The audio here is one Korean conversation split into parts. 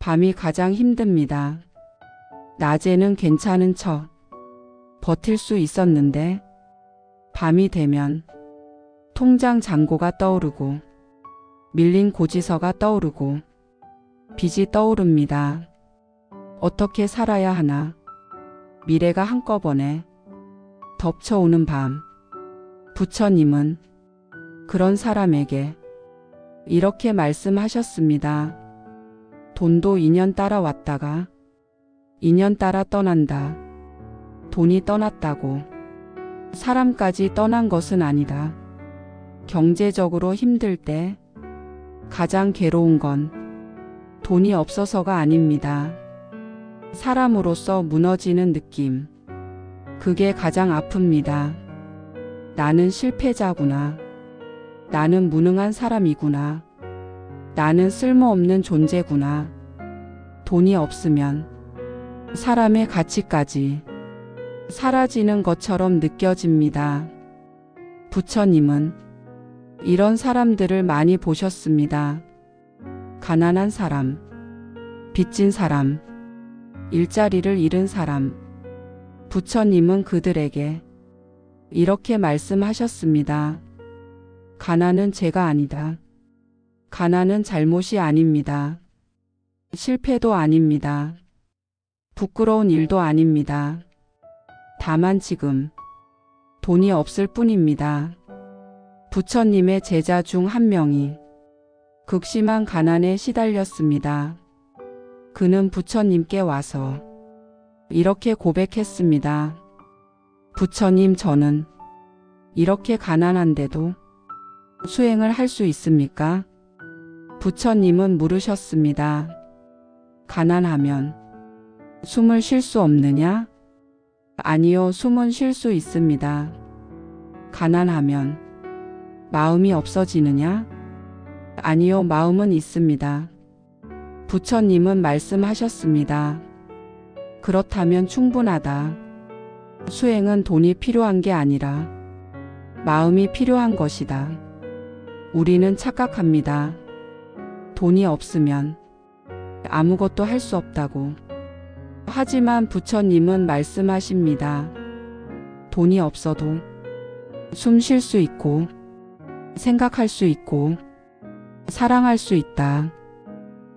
밤이 가장 힘듭니다. 낮에는 괜찮은 척 버틸 수 있었는데 밤이 되면 통장 잔고가 떠오르고 밀린 고지서가 떠오르고 빚이 떠오릅니다. 어떻게 살아야 하나 미래가 한꺼번에 덮쳐오는 밤 부처님은 그런 사람에게 이렇게 말씀하셨습니다. 돈도 2년 따라 왔다가 2년 따라 떠난다. 돈이 떠났다고 사람까지 떠난 것은 아니다. 경제적으로 힘들 때 가장 괴로운 건 돈이 없어서가 아닙니다. 사람으로서 무너지는 느낌. 그게 가장 아픕니다. 나는 실패자구나. 나는 무능한 사람이구나. 나는 쓸모없는 존재구나. 돈이 없으면 사람의 가치까지 사라지는 것처럼 느껴집니다. 부처님은 이런 사람들을 많이 보셨습니다. 가난한 사람, 빚진 사람, 일자리를 잃은 사람. 부처님은 그들에게 이렇게 말씀하셨습니다. 가난은 죄가 아니다. 가난은 잘못이 아닙니다. 실패도 아닙니다. 부끄러운 일도 아닙니다. 다만 지금 돈이 없을 뿐입니다. 부처님의 제자 중 한 명이 극심한 가난에 시달렸습니다. 그는 부처님께 와서 이렇게 고백했습니다. 부처님, 저는 이렇게 가난한데도 수행을 할 수 있습니까? 부처님은 물으셨습니다. 가난하면 숨을 쉴 수 없느냐? 아니요, 숨은 쉴 수 있습니다. 가난하면 마음이 없어지느냐? 아니요, 마음은 있습니다. 부처님은 말씀하셨습니다. 그렇다면 충분하다. 수행은 돈이 필요한 게 아니라 마음이 필요한 것이다. 우리는 착각합니다. 돈이 없으면 아무것도 할 수 없다고. 하지만 부처님은 말씀하십니다. 돈이 없어도 숨 쉴 수 있고 생각할 수 있고 사랑할 수 있다.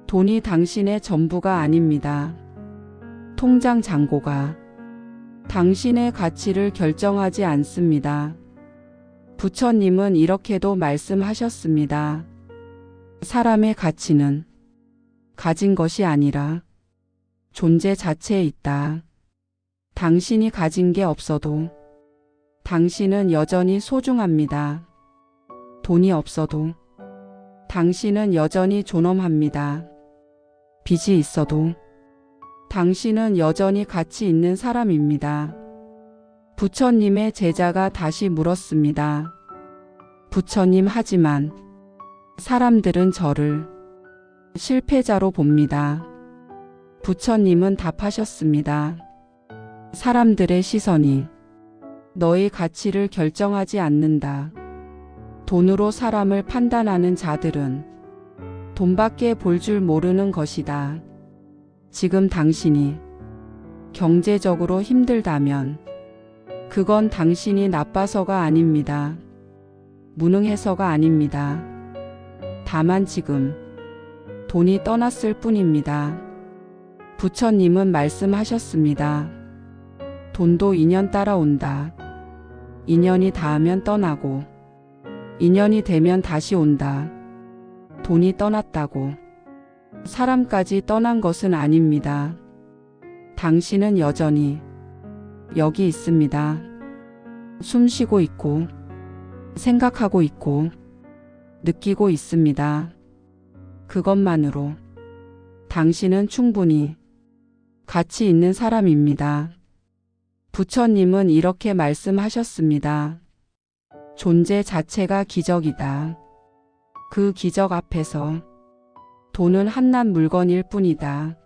돈이 당신의 전부가 아닙니다. 통장 잔고가 당신의 가치를 결정하지 않습니다. 부처님은 이렇게도 말씀하셨습니다. 사람의 가치는 가진 것이 아니라 존재 자체에 있다. 당신이 가진 게 없어도 당신은 여전히 소중합니다. 돈이 없어도 당신은 여전히 존엄합니다. 빚이 있어도 당신은 여전히 가치 있는 사람입니다. 부처님의 제자가 다시 물었습니다. 부처님 하지만 사람들은 저를 실패자로 봅니다. 부처님은 답하셨습니다. 사람들의 시선이 너의 가치를 결정하지 않는다. 돈으로 사람을 판단하는 자들은 돈밖에 볼 줄 모르는 것이다. 지금 당신이 경제적으로 힘들다면 그건 당신이 나빠서가 아닙니다. 무능해서가 아닙니다. 다만 지금 돈이 떠났을 뿐입니다. 부처님은 말씀하셨습니다. 돈도 인연 따라온다. 인연이 닿으면 떠나고, 인연이 되면 다시 온다. 돈이 떠났다고. 사람까지 떠난 것은 아닙니다. 당신은 여전히 여기 있습니다. 숨 쉬고 있고, 생각하고 있고, 느끼고 있습니다. 그것만으로 당신은 충분히 가치 있는 사람입니다. 부처님은 이렇게 말씀하셨습니다. 존재 자체가 기적이다. 그 기적 앞에서 돈은 한낱 물건일 뿐이다.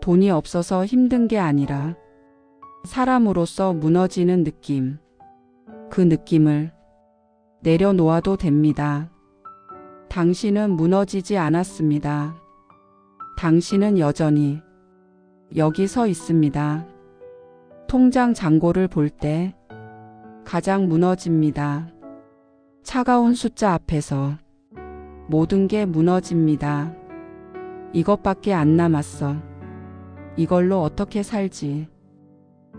돈이 없어서 힘든 게 아니라 사람으로서 무너지는 느낌. 그 느낌을 내려놓아도 됩니다. 당신은 무너지지 않았습니다. 당신은 여전히 여기 서 있습니다. 통장 잔고를 볼 때 가장 무너집니다. 차가운 숫자 앞에서 모든 게 무너집니다. 이것밖에 안 남았어. 이걸로 어떻게 살지?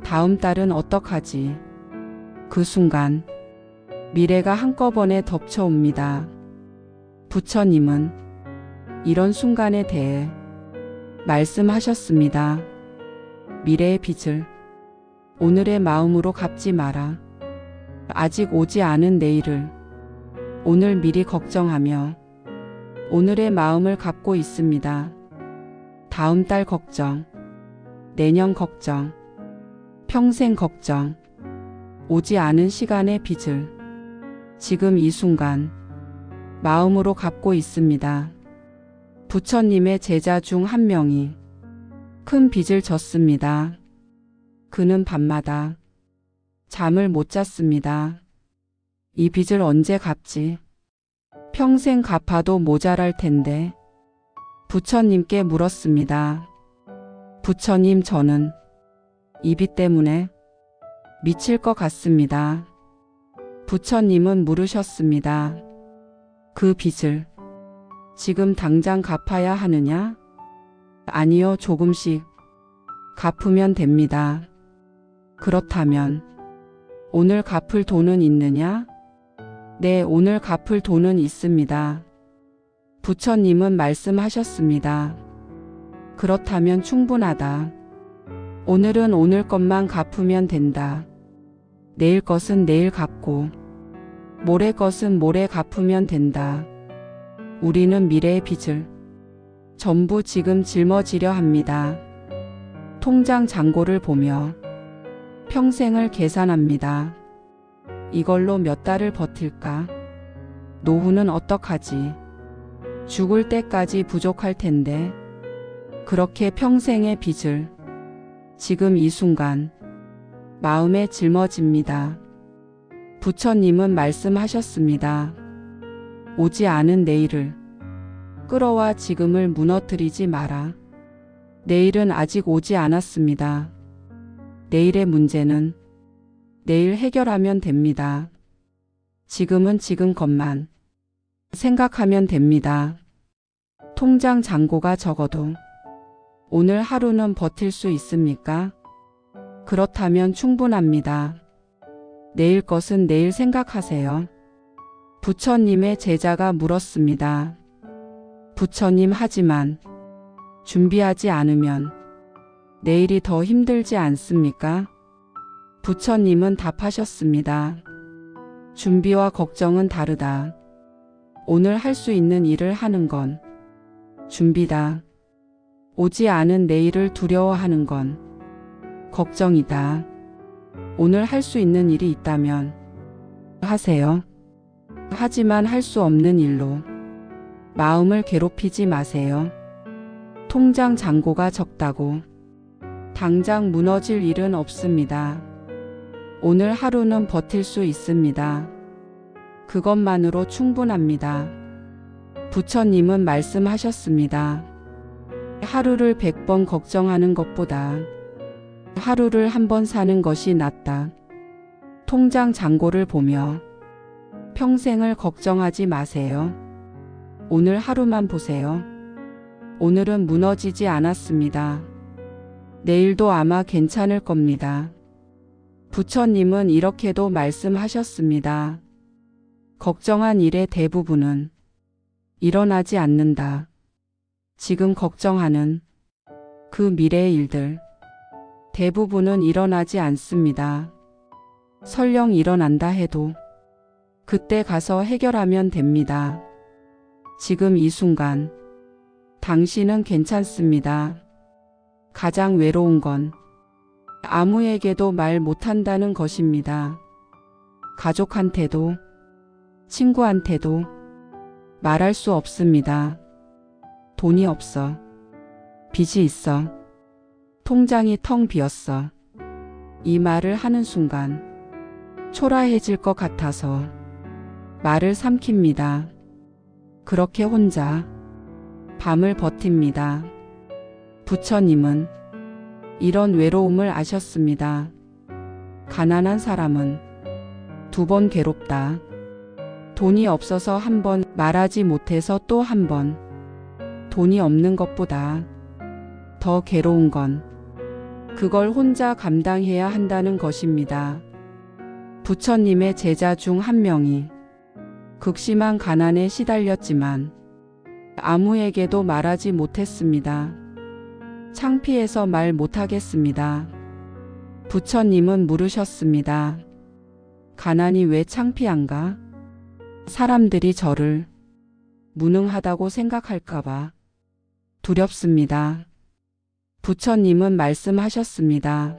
다음 달은 어떡하지? 그 순간 미래가 한꺼번에 덮쳐옵니다. 부처님은 이런 순간에 대해 말씀하셨습니다. 미래의 빚을 오늘의 마음으로 갚지 마라. 아직 오지 않은 내일을 오늘 미리 걱정하며 오늘의 마음을 갖고 있습니다. 다음 달 걱정, 내년 걱정, 평생 걱정, 오지 않은 시간의 빚을 지금 이 순간 마음으로 갖고 있습니다. 부처님의 제자 중 한 명이 큰 빚을 졌습니다. 그는 밤마다 잠을 못 잤습니다. 이 빚을 언제 갚지? 평생 갚아도 모자랄 텐데 부처님께 물었습니다. 부처님 저는 이 빚 때문에 미칠 것 같습니다. 부처님은 물으셨습니다. 그 빚을 지금 당장 갚아야 하느냐? 아니요, 조금씩 갚으면 됩니다. 그렇다면 오늘 갚을 돈은 있느냐? 네, 오늘 갚을 돈은 있습니다. 부처님은 말씀하셨습니다. 그렇다면 충분하다. 오늘은 오늘 것만 갚으면 된다. 내일 것은 내일 갚고, 모레 것은 모레 갚으면 된다. 우리는 미래의 빚을 전부 지금 짊어지려 합니다. 통장 잔고를 보며 평생을 계산합니다. 이걸로 몇 달을 버틸까? 노후는 어떡하지? 죽을 때까지 부족할 텐데. 그렇게 평생의 빚을 지금 이 순간 마음에 짊어집니다. 부처님은 말씀하셨습니다. 오지 않은 내일을 끌어와 지금을 무너뜨리지 마라. 내일은 아직 오지 않았습니다. 내일의 문제는 내일 해결하면 됩니다. 지금은 지금 것만 생각하면 됩니다. 통장 잔고가 적어도 오늘 하루는 버틸 수 있습니까? 그렇다면 충분합니다. 내일 것은 내일 생각하세요. 부처님의 제자가 물었습니다. 부처님 하지만 준비하지 않으면 내일이 더 힘들지 않습니까? 부처님은 답하셨습니다. 준비와 걱정은 다르다. 오늘 할 수 있는 일을 하는 건 준비다. 오지 않은 내일을 두려워하는 건 걱정이다. 오늘 할 수 있는 일이 있다면 하세요. 하지만 할 수 없는 일로 마음을 괴롭히지 마세요. 통장 잔고가 적다고 당장 무너질 일은 없습니다. 오늘 하루는 버틸 수 있습니다. 그것만으로 충분합니다. 부처님은 말씀하셨습니다. 하루를 100번 걱정하는 것보다 하루를 한 번 사는 것이 낫다. 통장 잔고를 보며 평생을 걱정하지 마세요. 오늘 하루만 보세요. 오늘은 무너지지 않았습니다. 내일도 아마 괜찮을 겁니다. 부처님은 이렇게도 말씀하셨습니다. 걱정한 일의 대부분은 일어나지 않는다. 지금 걱정하는 그 미래의 일들 대부분은 일어나지 않습니다. 설령 일어난다 해도 그때 가서 해결하면 됩니다. 지금 이 순간 당신은 괜찮습니다. 가장 외로운 건 아무에게도 말 못한다는 것입니다. 가족한테도 친구한테도 말할 수 없습니다. 돈이 없어. 빚이 있어. 통장이 텅 비었어. 이 말을 하는 순간 초라해질 것 같아서 말을 삼킵니다. 그렇게 혼자 밤을 버팁니다. 부처님은 이런 외로움을 아셨습니다. 가난한 사람은 두 번 괴롭다. 돈이 없어서 한 번 말하지 못해서 또 한 번. 돈이 없는 것보다 더 괴로운 건 그걸 혼자 감당해야 한다는 것입니다. 부처님의 제자 중 한 명이 극심한 가난에 시달렸지만 아무에게도 말하지 못했습니다. 창피해서 말 못하겠습니다. 부처님은 물으셨습니다. 가난이 왜 창피한가? 사람들이 저를 무능하다고 생각할까봐 두렵습니다. 부처님은 말씀하셨습니다.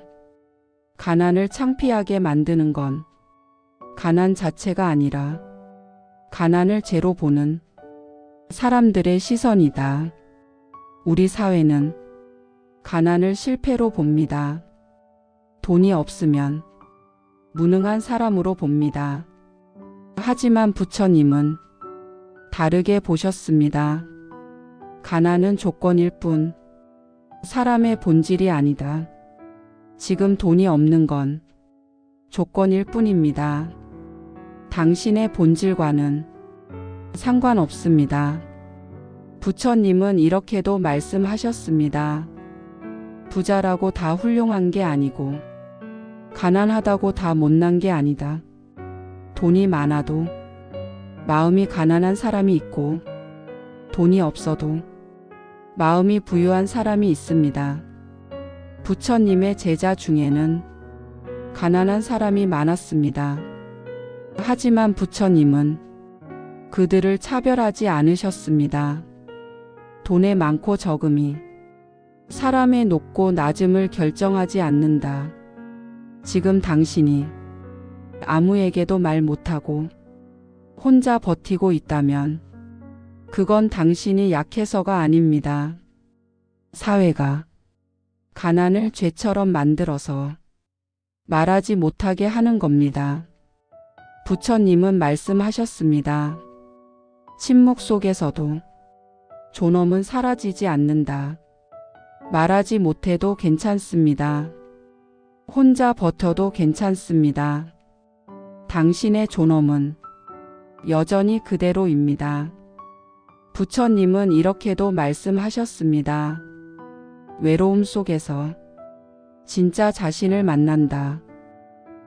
가난을 창피하게 만드는 건 가난 자체가 아니라 가난을 죄로 보는 사람들의 시선이다. 우리 사회는 가난을 실패로 봅니다. 돈이 없으면 무능한 사람으로 봅니다. 하지만 부처님은 다르게 보셨습니다. 가난은 조건일 뿐 사람의 본질이 아니다. 지금 돈이 없는 건 조건일 뿐입니다. 당신의 본질과는 상관없습니다. 부처님은 이렇게도 말씀하셨습니다. 부자라고 다 훌륭한 게 아니고, 가난하다고 다 못난 게 아니다. 돈이 많아도 마음이 가난한 사람이 있고, 돈이 없어도 마음이 부유한 사람이 있습니다. 부처님의 제자 중에는 가난한 사람이 많았습니다. 하지만 부처님은 그들을 차별하지 않으셨습니다. 돈의 많고 적음이 사람의 높고 낮음을 결정하지 않는다. 지금 당신이 아무에게도 말 못하고 혼자 버티고 있다면 그건 당신이 약해서가 아닙니다. 사회가 가난을 죄처럼 만들어서 말하지 못하게 하는 겁니다. 부처님은 말씀하셨습니다. 침묵 속에서도 존엄은 사라지지 않는다. 말하지 못해도 괜찮습니다. 혼자 버텨도 괜찮습니다. 당신의 존엄은 여전히 그대로입니다. 부처님은 이렇게도 말씀하셨습니다. 외로움 속에서 진짜 자신을 만난다.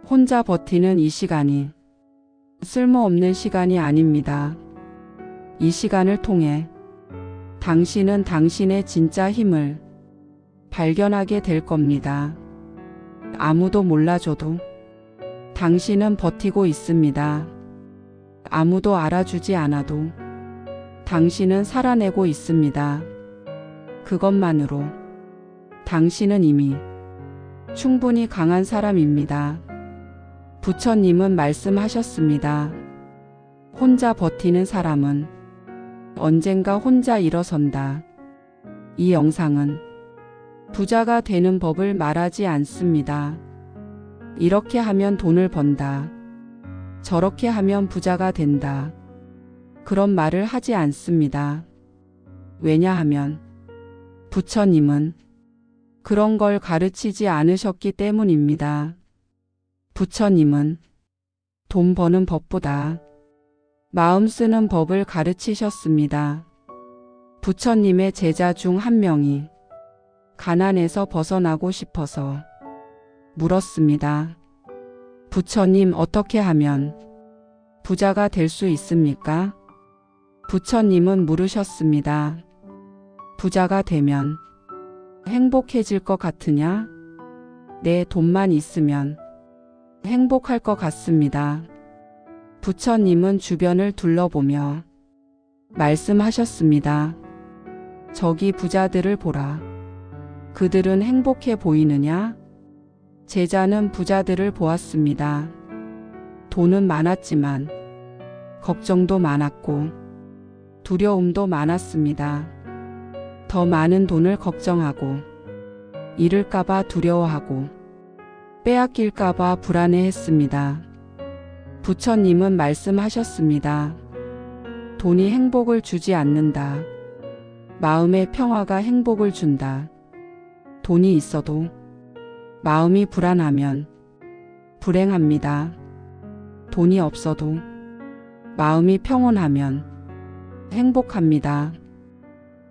혼자 버티는 이 시간이 쓸모없는 시간이 아닙니다. 이 시간을 통해 당신은 당신의 진짜 힘을 발견하게 될 겁니다. 아무도 몰라줘도 당신은 버티고 있습니다. 아무도 알아주지 않아도 당신은 살아내고 있습니다. 그것만으로 당신은 이미 충분히 강한 사람입니다. 부처님은 말씀하셨습니다. 혼자 버티는 사람은 언젠가 혼자 일어선다. 이 영상은 부자가 되는 법을 말하지 않습니다. 이렇게 하면 돈을 번다. 저렇게 하면 부자가 된다. 그런 말을 하지 않습니다. 왜냐하면 부처님은 그런 걸 가르치지 않으셨기 때문입니다. 부처님은 돈 버는 법보다 마음 쓰는 법을 가르치셨습니다. 부처님의 제자 중 한 명이 가난에서 벗어나고 싶어서 물었습니다. 부처님 어떻게 하면 부자가 될 수 있습니까? 부처님은 물으셨습니다. 부자가 되면 행복해질 것 같으냐? 내 돈만 있으면 행복할 것 같습니다. 부처님은 주변을 둘러보며 말씀하셨습니다. 저기 부자들을 보라. 그들은 행복해 보이느냐? 제자는 부자들을 보았습니다. 돈은 많았지만 걱정도 많았고 두려움도 많았습니다. 더 많은 돈을 걱정하고 잃을까봐 두려워하고 빼앗길까봐 불안해했습니다. 부처님은 말씀하셨습니다. 돈이 행복을 주지 않는다. 마음의 평화가 행복을 준다. 돈이 있어도 마음이 불안하면 불행합니다. 돈이 없어도 마음이 평온하면 행복합니다.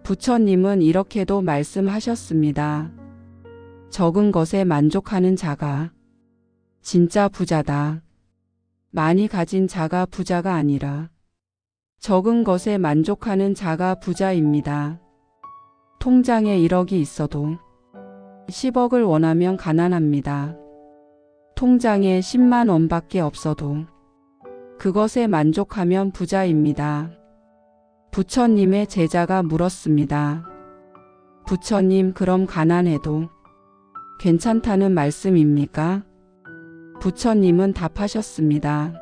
부처님은 이렇게도 말씀하셨습니다. 적은 것에 만족하는 자가 진짜 부자다. 많이 가진 자가 부자가 아니라 적은 것에 만족하는 자가 부자입니다. 통장에 1억이 있어도 10억을 원하면 가난합니다. 통장에 10만 원밖에 없어도 그것에 만족하면 부자입니다. 부처님의 제자가 물었습니다. 부처님, 그럼 가난해도 괜찮다는 말씀입니까? 부처님은 답하셨습니다.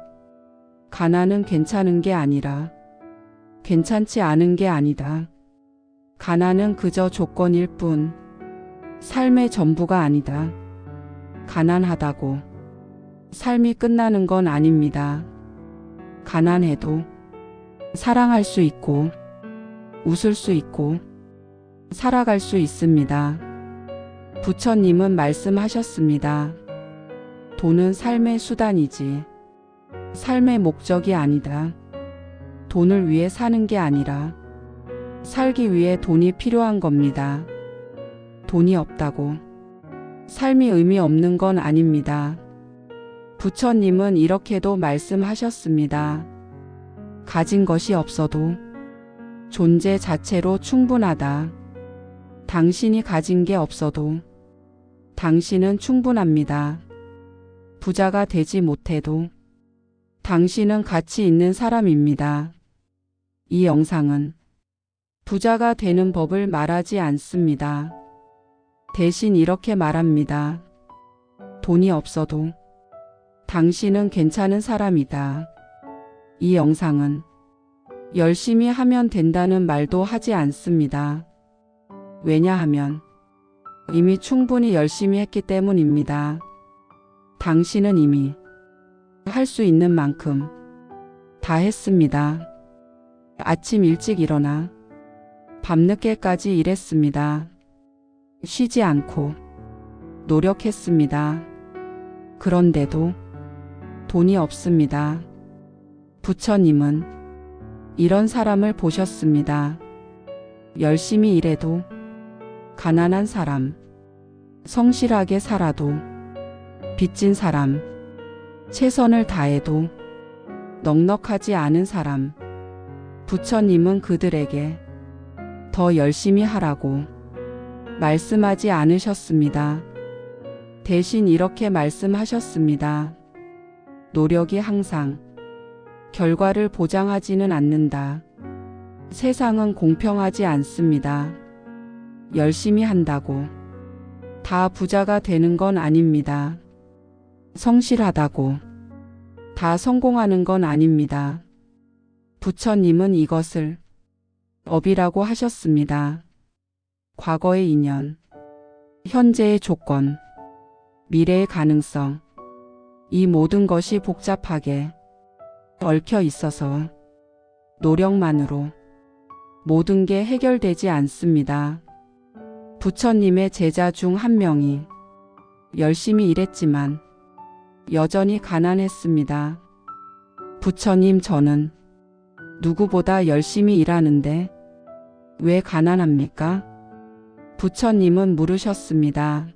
가난은 괜찮은 게 아니라 괜찮지 않은 게 아니다. 가난은 그저 조건일 뿐 삶의 전부가 아니다. 가난하다고 삶이 끝나는 건 아닙니다. 가난해도 사랑할 수 있고 웃을 수 있고 살아갈 수 있습니다. 부처님은 말씀하셨습니다. 돈은 삶의 수단이지 삶의 목적이 아니다. 돈을 위해 사는 게 아니라 살기 위해 돈이 필요한 겁니다. 돈이 없다고 삶이 의미 없는 건 아닙니다. 부처님은 이렇게도 말씀하셨습니다. 가진 것이 없어도 존재 자체로 충분하다. 당신이 가진 게 없어도 당신은 충분합니다. 부자가 되지 못해도 당신은 가치 있는 사람입니다. 이 영상은 부자가 되는 법을 말하지 않습니다. 대신 이렇게 말합니다. 돈이 없어도 당신은 괜찮은 사람이다. 이 영상은 열심히 하면 된다는 말도 하지 않습니다. 왜냐하면 이미 충분히 열심히 했기 때문입니다. 당신은 이미 할 수 있는 만큼 다 했습니다. 아침 일찍 일어나 밤늦게까지 일했습니다. 쉬지 않고 노력했습니다. 그런데도 돈이 없습니다. 부처님은 이런 사람을 보셨습니다. 열심히 일해도 가난한 사람, 성실하게 살아도 빚진 사람, 최선을 다해도 넉넉하지 않은 사람, 부처님은 그들에게 더 열심히 하라고 말씀하지 않으셨습니다. 대신 이렇게 말씀하셨습니다. 노력이 항상 결과를 보장하지는 않는다. 세상은 공평하지 않습니다. 열심히 한다고 다 부자가 되는 건 아닙니다. 성실하다고 다 성공하는 건 아닙니다. 부처님은 이것을 업이라고 하셨습니다. 과거의 인연, 현재의 조건, 미래의 가능성, 이 모든 것이 복잡하게 얽혀 있어서 노력만으로 모든 게 해결되지 않습니다. 부처님의 제자 중 한 명이 열심히 일했지만 여전히 가난했습니다. 부처님 저는 누구보다 열심히 일하는데 왜 가난합니까? 부처님은 물으셨습니다.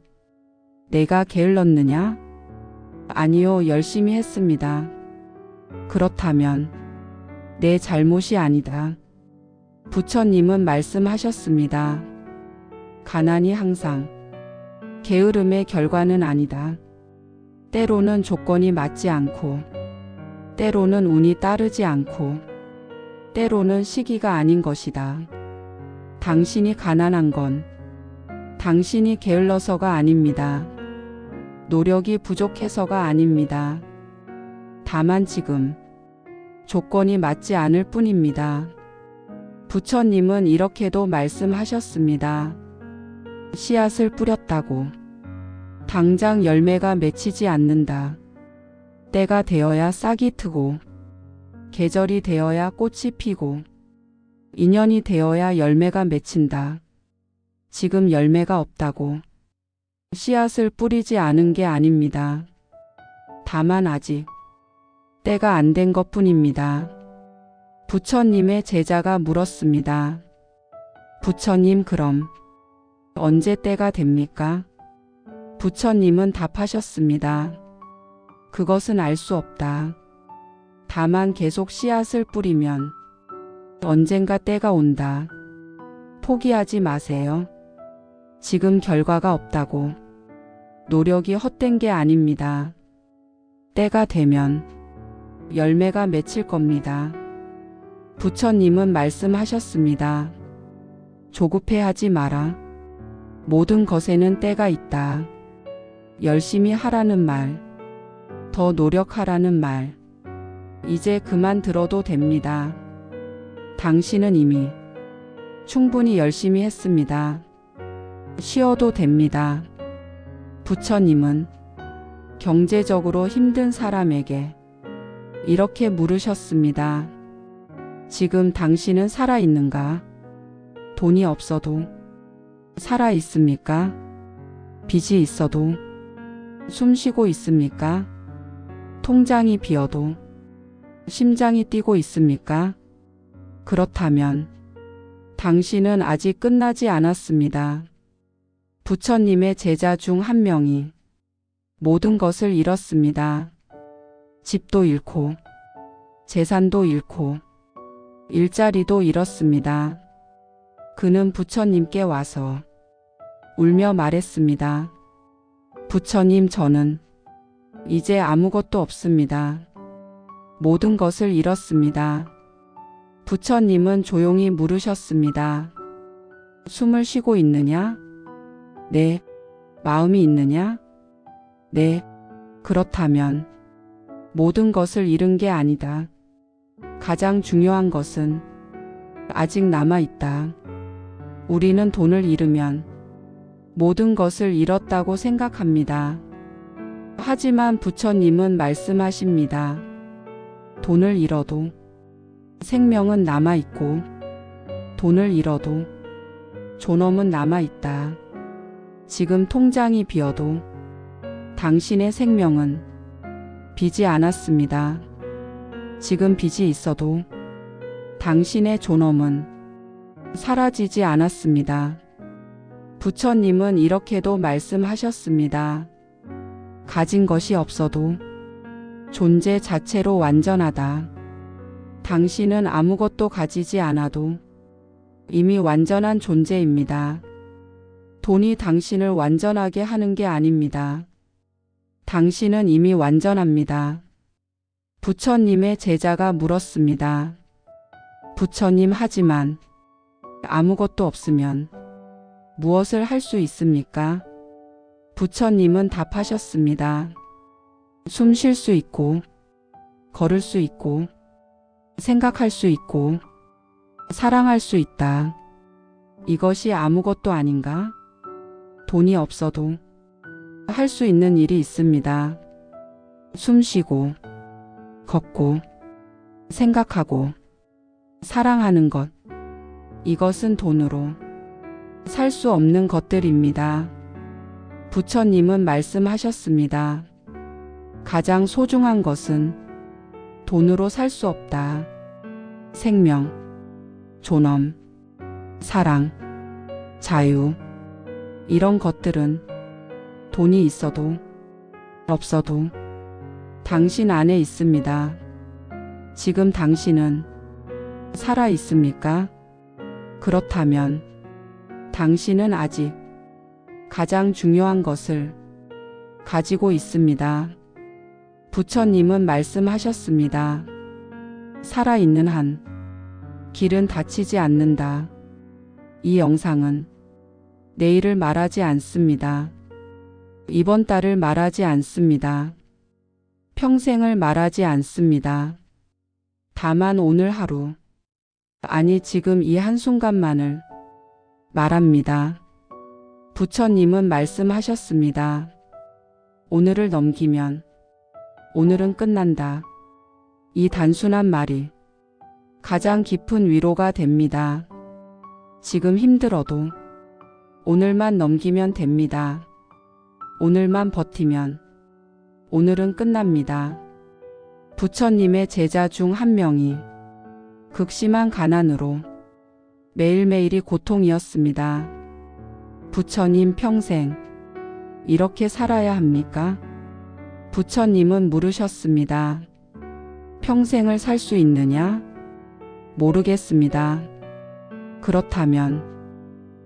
내가 게을렀느냐? 아니요, 열심히 했습니다. 그렇다면 내 잘못이 아니다. 부처님은 말씀하셨습니다. 가난이 항상 게으름의 결과는 아니다. 때로는 조건이 맞지 않고, 때로는 운이 따르지 않고, 때로는 시기가 아닌 것이다. 당신이 가난한 건 당신이 게을러서가 아닙니다. 노력이 부족해서가 아닙니다. 다만 지금 조건이 맞지 않을 뿐입니다. 부처님은 이렇게도 말씀하셨습니다. 씨앗을 뿌렸다고 당장 열매가 맺히지 않는다. 때가 되어야 싹이 트고 계절이 되어야 꽃이 피고 인연이 되어야 열매가 맺힌다. 지금 열매가 없다고 씨앗을 뿌리지 않은 게 아닙니다. 다만 아직 때가 안 된 것 뿐입니다. 부처님의 제자가 물었습니다. 부처님, 그럼 언제 때가 됩니까? 부처님은 답하셨습니다. 그것은 알 수 없다. 다만 계속 씨앗을 뿌리면 언젠가 때가 온다. 포기하지 마세요. 지금 결과가 없다고. 노력이 헛된 게 아닙니다. 때가 되면 열매가 맺힐 겁니다. 부처님은 말씀하셨습니다. 조급해 하지 마라. 모든 것에는 때가 있다. 열심히 하라는 말, 더 노력하라는 말, 이제 그만 들어도 됩니다. 당신은 이미 충분히 열심히 했습니다. 쉬어도 됩니다. 부처님은 경제적으로 힘든 사람에게 이렇게 물으셨습니다. 지금 당신은 살아 있는가? 돈이 없어도 살아 있습니까? 빚이 있어도 숨 쉬고 있습니까? 통장이 비어도 심장이 뛰고 있습니까? 그렇다면 당신은 아직 끝나지 않았습니다. 부처님의 제자 중 한 명이 모든 것을 잃었습니다. 집도 잃고, 재산도 잃고, 일자리도 잃었습니다. 그는 부처님께 와서 울며 말했습니다. 부처님, 저는 이제 아무것도 없습니다. 모든 것을 잃었습니다. 부처님은 조용히 물으셨습니다. 숨을 쉬고 있느냐? 네. 마음이 있느냐? 네. 그렇다면 모든 것을 잃은 게 아니다. 가장 중요한 것은 아직 남아 있다. 우리는 돈을 잃으면 모든 것을 잃었다고 생각합니다. 하지만 부처님은 말씀하십니다. 돈을 잃어도 생명은 남아 있고 돈을 잃어도 존엄은 남아 있다. 지금 통장이 비어도 당신의 생명은 비지 않았습니다. 지금 빚이 있어도 당신의 존엄은 사라지지 않았습니다. 부처님은 이렇게도 말씀하셨습니다. 가진 것이 없어도 존재 자체로 완전하다. 당신은 아무것도 가지지 않아도 이미 완전한 존재입니다. 돈이 당신을 완전하게 하는 게 아닙니다. 당신은 이미 완전합니다. 부처님의 제자가 물었습니다. 부처님 하지만 아무것도 없으면 무엇을 할 수 있습니까? 부처님은 답하셨습니다. 숨 쉴 수 있고, 걸을 수 있고, 생각할 수 있고, 사랑할 수 있다. 이것이 아무것도 아닌가? 돈이 없어도 할 수 있는 일이 있습니다. 숨 쉬고, 걷고, 생각하고, 사랑하는 것. 이것은 돈으로 살 수 없는 것들입니다. 부처님은 말씀하셨습니다. 가장 소중한 것은 돈으로 살 수 없다. 생명, 존엄, 사랑, 자유. 이런 것들은 돈이 있어도 없어도 당신 안에 있습니다. 지금 당신은 살아 있습니까? 그렇다면 당신은 아직 가장 중요한 것을 가지고 있습니다. 부처님은 말씀하셨습니다. 살아있는 한 길은 닫히지 않는다. 이 영상은 내일을 말하지 않습니다. 이번 달을 말하지 않습니다. 평생을 말하지 않습니다. 다만 오늘 하루, 아니 지금 이 한순간만을 말합니다. 부처님은 말씀하셨습니다. 오늘을 넘기면 오늘은 끝난다. 이 단순한 말이 가장 깊은 위로가 됩니다. 지금 힘들어도 오늘만 넘기면 됩니다. 오늘만 버티면 오늘은 끝납니다. 부처님의 제자 중 한 명이 극심한 가난으로 매일매일이 고통이었습니다. 부처님 평생 이렇게 살아야 합니까? 부처님은 물으셨습니다. 평생을 살 수 있느냐? 모르겠습니다. 그렇다면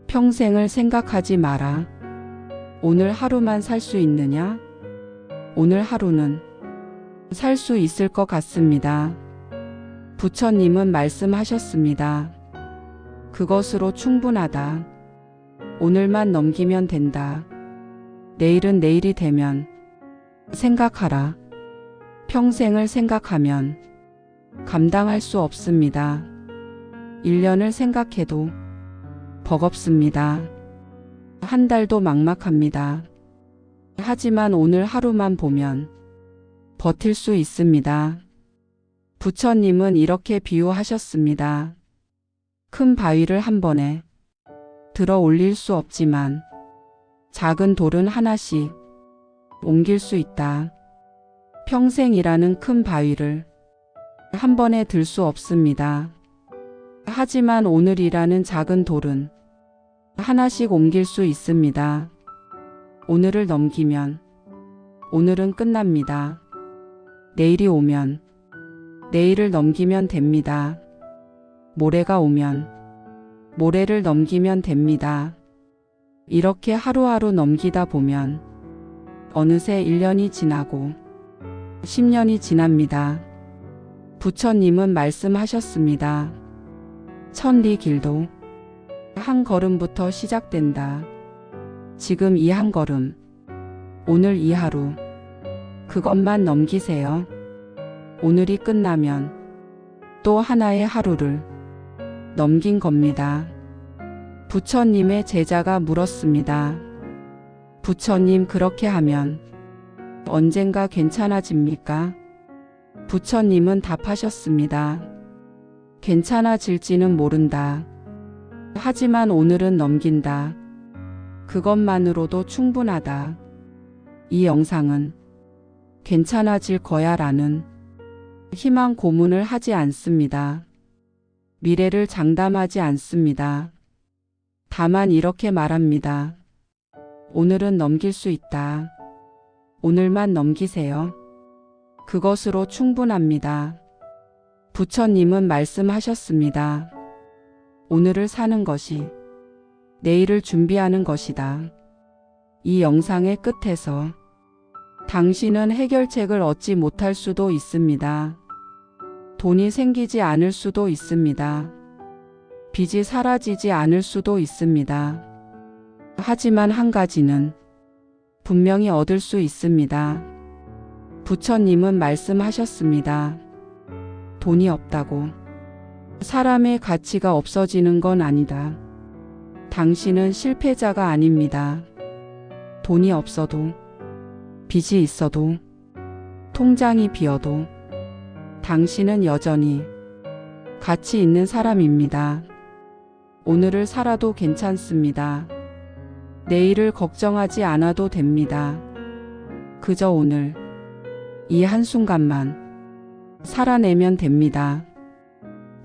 평생을 생각하지 마라. 오늘 하루만 살 수 있느냐? 오늘 하루는 살 수 있을 것 같습니다. 부처님은 말씀하셨습니다. 그것으로 충분하다. 오늘만 넘기면 된다. 내일은 내일이 되면 생각하라. 평생을 생각하면 감당할 수 없습니다. 1년을 생각해도 버겁습니다. 한 달도 막막합니다. 하지만 오늘 하루만 보면 버틸 수 있습니다. 부처님은 이렇게 비유하셨습니다. 큰 바위를 한 번에 들어 올릴 수 없지만 작은 돌은 하나씩 옮길 수 있다. 평생이라는 큰 바위를 한 번에 들 수 없습니다. 하지만 오늘이라는 작은 돌은 하나씩 옮길 수 있습니다. 오늘을 넘기면 오늘은 끝납니다. 내일이 오면 내일을 넘기면 됩니다. 모레가 오면 모레를 넘기면 됩니다. 이렇게 하루하루 넘기다 보면 어느새 1년이 지나고 10년이 지납니다. 부처님은 말씀하셨습니다. 천리 길도 한 걸음부터 시작된다. 지금 이 한 걸음, 오늘 이 하루, 그것만 넘기세요. 오늘이 끝나면 또 하나의 하루를 넘긴 겁니다. 부처님의 제자가 물었습니다. 부처님 그렇게 하면 언젠가 괜찮아집니까? 부처님은 답하셨습니다. 괜찮아질지는 모른다. 하지만 오늘은 넘긴다. 그것만으로도 충분하다. 이 영상은 괜찮아질 거야 라는 희망 고문을 하지 않습니다. 미래를 장담하지 않습니다. 다만 이렇게 말합니다. 오늘은 넘길 수 있다. 오늘만 넘기세요. 그것으로 충분합니다. 부처님은 말씀하셨습니다. 오늘을 사는 것이 내일을 준비하는 것이다. 이 영상의 끝에서 당신은 해결책을 얻지 못할 수도 있습니다. 돈이 생기지 않을 수도 있습니다. 빚이 사라지지 않을 수도 있습니다. 하지만 한 가지는 분명히 얻을 수 있습니다. 부처님은 말씀하셨습니다. 돈이 없다고 사람의 가치가 없어지는 건 아니다. 당신은 실패자가 아닙니다. 돈이 없어도, 빚이 있어도, 통장이 비어도, 당신은 여전히 가치 있는 사람입니다. 오늘을 살아도 괜찮습니다. 내일을 걱정하지 않아도 됩니다. 그저 오늘, 이 한순간만 살아내면 됩니다.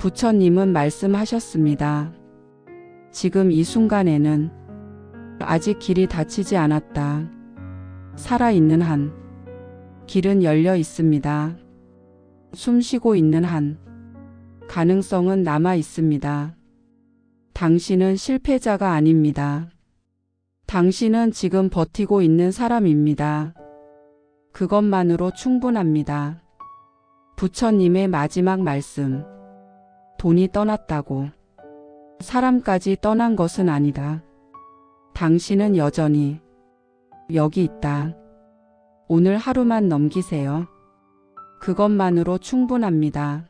부처님은 말씀하셨습니다. 지금 이 순간에는 아직 길이 닫히지 않았다. 살아있는 한, 길은 열려 있습니다. 숨 쉬고 있는 한, 가능성은 남아 있습니다. 당신은 실패자가 아닙니다. 당신은 지금 버티고 있는 사람입니다. 그것만으로 충분합니다. 부처님의 마지막 말씀. 돈이 떠났다고. 사람까지 떠난 것은 아니다. 당신은 여전히 여기 있다. 오늘 하루만 넘기세요. 그것만으로 충분합니다.